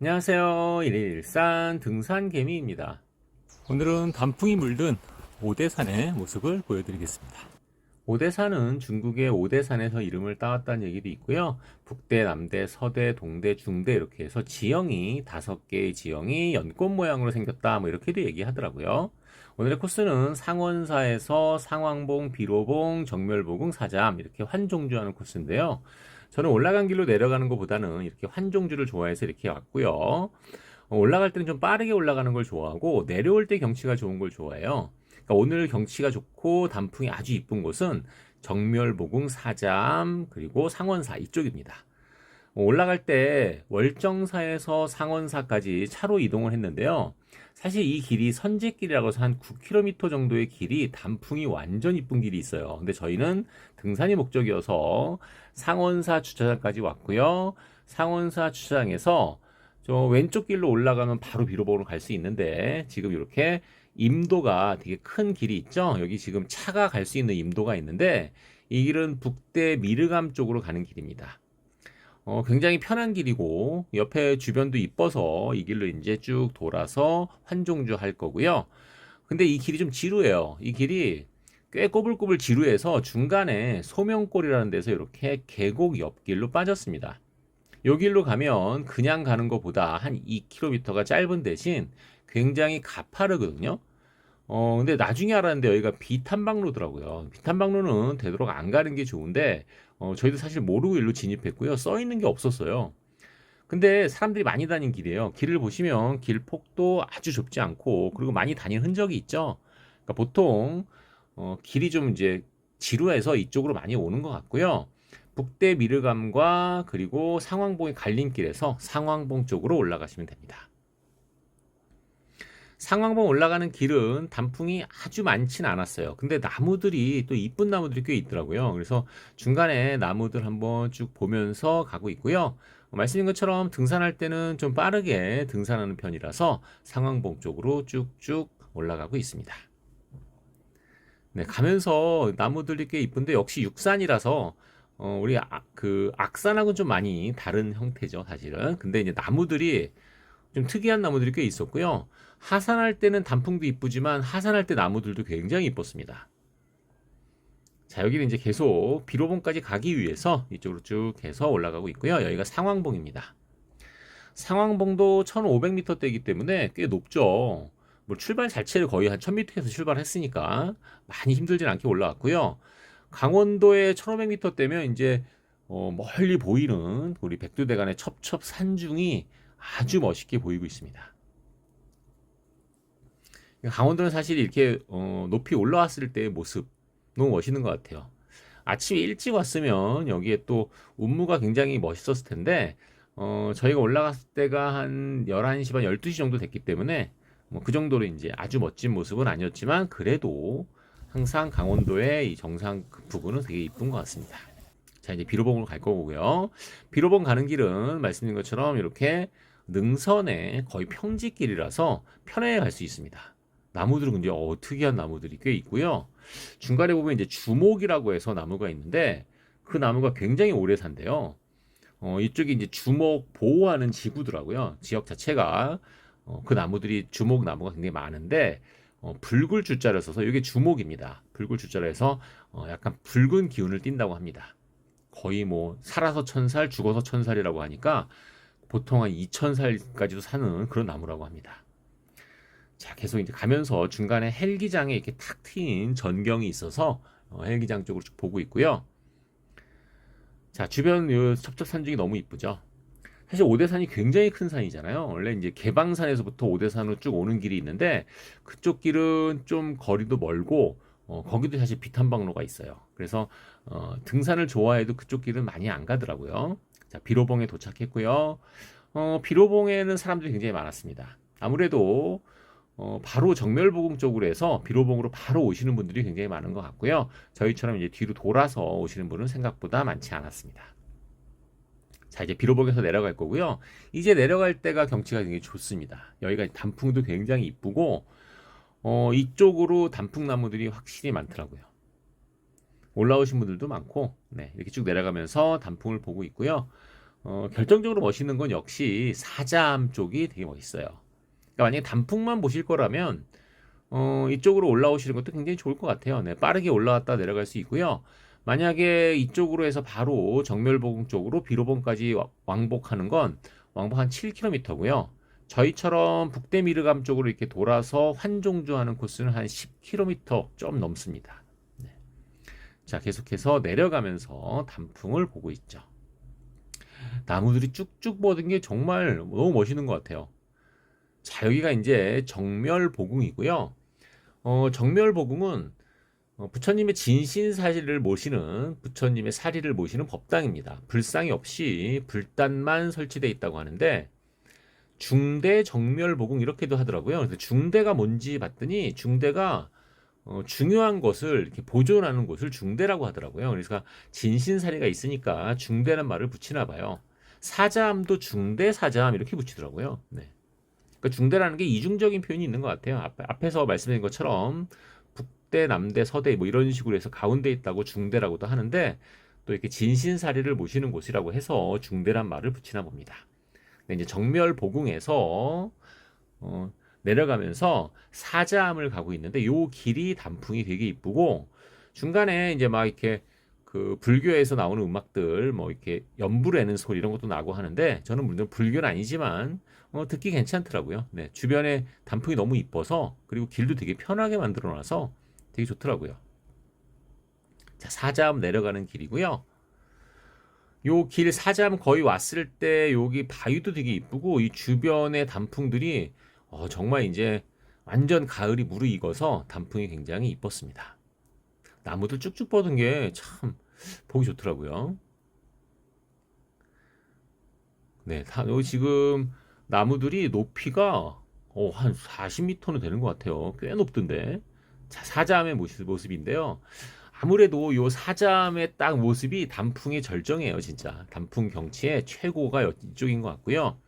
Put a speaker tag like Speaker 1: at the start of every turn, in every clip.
Speaker 1: 안녕하세요. 일일산 등산개미입니다. 오늘은 단풍이 물든 오대산의 모습을 보여드리겠습니다. 오대산은 중국의 오대산에서 이름을 따왔다는 얘기도 있고요. 북대, 남대, 서대, 동대, 중대 이렇게 해서 지형이 다섯 개의 지형이 연꽃 모양으로 생겼다 뭐 이렇게도 얘기하더라고요. 오늘의 코스는 상원사에서 상왕봉, 비로봉, 정멸보궁, 사잠 이렇게 환종주하는 코스인데요. 저는 올라간 길로 내려가는 것보다는 이렇게 환종주를 좋아해서 이렇게 왔고요. 어, 올라갈 때는 좀 빠르게 올라가는 걸 좋아하고 내려올 때 경치가 좋은 걸 좋아해요. 그러니까 오늘 경치가 좋고 단풍이 아주 이쁜 곳은 정멸보궁, 사잠 그리고 상원사 이쪽입니다. 어, 올라갈 때 월정사에서 상원사까지 차로 이동을 했는데요. 사실 이 길이 선제길이라고 해서 한 9km 정도의 길이 단풍이 완전 이쁜 길이 있어요. 근데 저희는 등산이 목적이어서 상원사 주차장까지 왔고요. 상원사 주차장에서 저 왼쪽 길로 올라가면 바로 비로봉으로 갈 수 있는데 지금 이렇게 임도가 되게 큰 길이 있죠. 여기 지금 차가 갈 수 있는 임도가 있는데 이 길은 북대 미르감 쪽으로 가는 길입니다. 어, 굉장히 편한 길이고 옆에 주변도 이뻐서 이 길로 이제 쭉 돌아서 환종주 할 거고요. 근데 이 길이 좀 지루해요. 이 길이 꽤 꼬불꼬불 지루해서 중간에 소명골이라는 데서 이렇게 계곡 옆길로 빠졌습니다. 요 길로 가면 그냥 가는 것보다 한 2km가 짧은 대신 굉장히 가파르거든요. 어, 근데 나중에 알았는데 여기가 비탄방로더라고요. 비탄방로는 되도록 안 가는 게 좋은데, 어, 저희도 사실 모르고 일로 진입했고요. 써 있는 게 없었어요. 근데 사람들이 많이 다닌 길이에요. 길을 보시면 길 폭도 아주 좁지 않고, 그리고 많이 다닌 흔적이 있죠. 그러니까 보통, 어, 길이 좀 이제 지루해서 이쪽으로 많이 오는 것 같고요. 북대 미르감과 그리고 상왕봉의 갈림길에서 상왕봉 쪽으로 올라가시면 됩니다. 상왕봉 올라가는 길은 단풍이 아주 많진 않았어요. 근데 나무들이 또 이쁜 나무들이 꽤 있더라고요. 그래서 중간에 나무들 한번 쭉 보면서 가고 있고요. 말씀드린 것처럼 등산할 때는 좀 빠르게 등산하는 편이라서 상왕봉 쪽으로 쭉쭉 올라가고 있습니다. 네, 가면서 나무들이 꽤 이쁜데 역시 육산이라서 어, 우리 아, 그 악산하고는 좀 많이 다른 형태죠, 사실은. 근데 이제 나무들이 좀 특이한 나무들이 꽤 있었고요. 하산할 때는 단풍도 이쁘지만 하산할 때 나무들도 굉장히 이뻤습니다. 자, 여기는 이제 계속 비로봉까지 가기 위해서 이쪽으로 쭉 해서 올라가고 있고요. 여기가 상왕봉입니다. 상왕봉도 1500m대이기 때문에 꽤 높죠. 뭐 출발 자체를 거의 한 1000m에서 출발했으니까 많이 힘들진 않게 올라왔고요. 강원도의 1500m대면 이제 어, 멀리 보이는 우리 백두대간의 첩첩 산중이 아주 멋있게 보이고 있습니다. 강원도는 사실 이렇게 어, 높이 올라왔을 때의 모습 너무 멋있는 것 같아요. 아침에 일찍 왔으면 여기에 또 운무가 굉장히 멋있었을 텐데 어, 저희가 올라갔을 때가 한 11시 반 12시 정도 됐기 때문에 뭐 그 정도로 이제 아주 멋진 모습은 아니었지만 그래도 항상 강원도의 이 정상 그 부분은 되게 이쁜 것 같습니다. 자, 이제 비로봉으로 갈 거고요. 비로봉 가는 길은 말씀드린 것처럼 이렇게 능선의 거의 평지길이라서 편하게 갈수 있습니다. 나무들은 근데 어, 특이한 나무들이 꽤 있고요. 중간에 보면 이제 주목이라고 해서 나무가 있는데 그 나무가 굉장히 오래 산대요. 어, 이쪽이 이제 주목 보호하는 지구더라고요. 지역 자체가 어, 그 나무들이 주목 나무가 굉장히 많은데 어, 붉을 주자를 써서 이게 주목입니다. 붉을 주자를 해서 어, 약간 붉은 기운을 띈다고 합니다. 거의 뭐 살아서 천살, 죽어서 천살이라고 하니까 보통 한 2천살까지도 사는 그런 나무라고 합니다. 자, 계속 이제 가면서 중간에 헬기장에 이렇게 탁 트인 전경이 있어서 어, 헬기장 쪽으로 쭉 보고 있고요. 자, 주변 요 첩첩산중이 너무 이쁘죠. 사실 오대산이 굉장히 큰 산이잖아요. 원래 이제 개방산에서부터 오대산으로 쭉 오는 길이 있는데 그쪽 길은 좀 거리도 멀고 어, 거기도 사실 비탄방로가 있어요. 그래서 어, 등산을 좋아해도 그쪽 길은 많이 안 가더라고요. 자, 비로봉에 도착했고요. 어, 비로봉에는 사람들이 굉장히 많았습니다. 아무래도 어, 바로 정멸보궁 쪽으로 해서 비로봉으로 바로 오시는 분들이 굉장히 많은 것 같고요. 저희처럼 이제 뒤로 돌아서 오시는 분은 생각보다 많지 않았습니다. 자, 이제 비로봉에서 내려갈 거고요. 이제 내려갈 때가 경치가 굉장히 좋습니다. 여기가 단풍도 굉장히 이쁘고, 어, 이쪽으로 단풍나무들이 확실히 많더라고요. 올라오신 분들도 많고, 네, 이렇게 쭉 내려가면서 단풍을 보고 있고요. 어, 결정적으로 멋있는 건 역시 사자암 쪽이 되게 멋있어요. 그러니까 만약에 단풍만 보실 거라면 어, 이쪽으로 올라오시는 것도 굉장히 좋을 것 같아요. 네, 빠르게 올라왔다 내려갈 수 있고요. 만약에 이쪽으로 해서 바로 정멸보궁 쪽으로 비로봉까지 와- 왕복하는 건 왕복 한 7km고요. 저희처럼 북대미르감 쪽으로 이렇게 돌아서 환종주하는 코스는 한 10km 좀 넘습니다. 네. 자, 계속해서 내려가면서 단풍을 보고 있죠. 나무들이 쭉쭉 뻗은 게 정말 너무 멋있는 것 같아요. 자, 여기가 이제 정멸보궁이고요. 어, 정멸보궁은 어, 부처님의 진신사리를 모시는 부처님의 사리를 모시는 법당입니다. 불상이 없이 불단만 설치되어 있다고 하는데 중대 정멸보궁 이렇게도 하더라고요. 그래서 중대가 뭔지 봤더니 중대가 어, 중요한 것을 이렇게 보존하는 곳을 중대라고 하더라고요. 그래서 진신사리가 있으니까 중대란 말을 붙이나 봐요. 사자함도 중대 사자함 이렇게 붙이더라고요. 네. 그러니까 중대라는 게 이중적인 표현이 있는 것 같아요. 앞, 앞에서 말씀드린 것처럼 북대, 남대, 서대 뭐 이런 식으로 해서 가운데 있다고 중대라고도 하는데 또 이렇게 진신사리를 모시는 곳이라고 해서 중대란 말을 붙이나 봅니다. 근데 이제 정멸보궁에서 어, 내려가면서 사자암을 가고 있는데 요 길이 단풍이 되게 이쁘고 중간에 이제 막 이렇게 그 불교에서 나오는 음악들 뭐 이렇게 연불에는 소리 이런 것도 나고 하는데 저는 물론 불교는 아니지만 어, 듣기 괜찮더라고요. 네, 주변에 단풍이 너무 이뻐서 그리고 길도 되게 편하게 만들어 놔서 되게 좋더라고요. 자, 사자암 내려가는 길이고요. 요 길 사자암 거의 왔을 때 여기 바위도 되게 이쁘고 이 주변의 단풍들이 어, 정말 이제 완전 가을이 무르익어서 단풍이 굉장히 이뻤습니다. 나무들 쭉쭉 뻗은 게 참 보기 좋더라고요. 네, 다, 지금 나무들이 높이가 어, 한 40m는 되는 것 같아요. 꽤 높던데. 자, 사자암의 모습, 모습 인데요. 아무래도 요 사자암의 딱 모습이 단풍의 절정이에요, 진짜. 단풍 경치의 최고가 여- 이쪽인 것 같고요.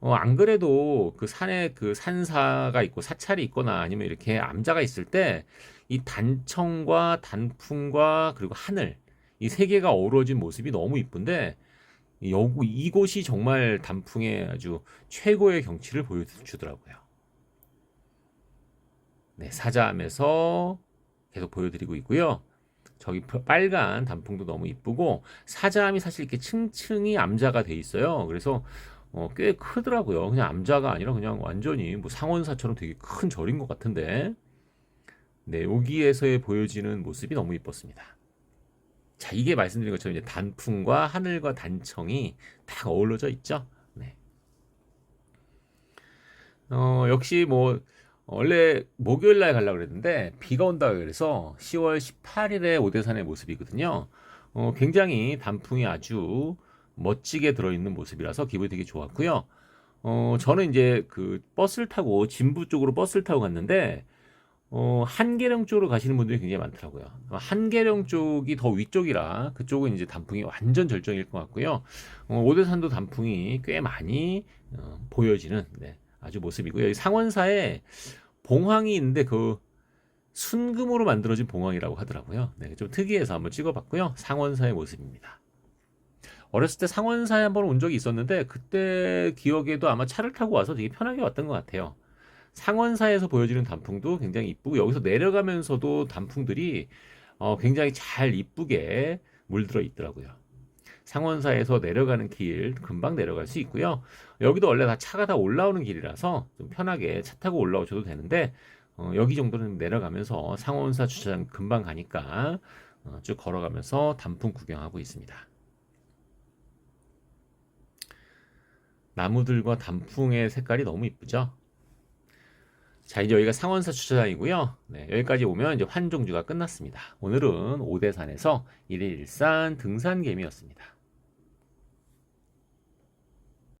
Speaker 1: 어, 안 그래도 그 산에 그 산사가 있고 사찰이 있거나 아니면 이렇게 암자가 있을 때 이 단청과 단풍과 그리고 하늘 이 세 개가 어우러진 모습이 너무 이쁜데 이곳이 정말 단풍의 아주 최고의 경치를 보여주더라고요. 네, 사자암에서 계속 보여드리고 있고요. 저기 빨간 단풍도 너무 이쁘고 사자암이 사실 이렇게 층층이 암자가 돼 있어요. 그래서 어, 꽤 크더라고요. 그냥 암자가 아니라 그냥 완전히 뭐 상원사처럼 되게 큰 절인 것 같은데 네, 여기에서의 보여지는 모습이 너무 이뻤습니다. 자, 이게 말씀드린 것처럼 이제 단풍과 하늘과 단청이 딱 어우러져 있죠. 네. 어, 역시 뭐 원래 목요일 날 가려고 그랬는데 비가 온다 그래서 10월 18일에 오대산의 모습이거든요. 어, 굉장히 단풍이 아주 멋지게 들어있는 모습이라서 기분이 되게 좋았고요. 어, 저는 이제 그 버스를 타고 진부 쪽으로 버스를 타고 갔는데 어, 한계령 쪽으로 가시는 분들이 굉장히 많더라고요. 한계령 쪽이 더 위쪽이라 그쪽은 이제 단풍이 완전 절정일 것 같고요. 어, 오대산도 단풍이 꽤 많이 어, 보여지는 네, 아주 모습이고요. 여기 상원사에 봉황이 있는데 그 순금으로 만들어진 봉황이라고 하더라고요. 네, 좀 특이해서 한번 찍어봤고요. 상원사의 모습입니다. 어렸을 때 상원사에 한번 온 적이 있었는데 그때 기억에도 아마 차를 타고 와서 되게 편하게 왔던 것 같아요. 상원사에서 보여지는 단풍도 굉장히 이쁘고 여기서 내려가면서도 단풍들이 어, 굉장히 잘 이쁘게 물들어 있더라고요. 상원사에서 내려가는 길 금방 내려갈 수 있고요. 여기도 원래 다 차가 다 올라오는 길이라서 좀 편하게 차 타고 올라오셔도 되는데 어, 여기 정도는 내려가면서 상원사 주차장 금방 가니까 어, 쭉 걸어가면서 단풍 구경하고 있습니다. 나무들과 단풍의 색깔이 너무 이쁘죠? 자, 이제 여기가 상원사 주차장이고요. 네, 여기까지 오면 이제 환종주가 끝났습니다. 오늘은 오대산에서 일일일산 등산개미였습니다.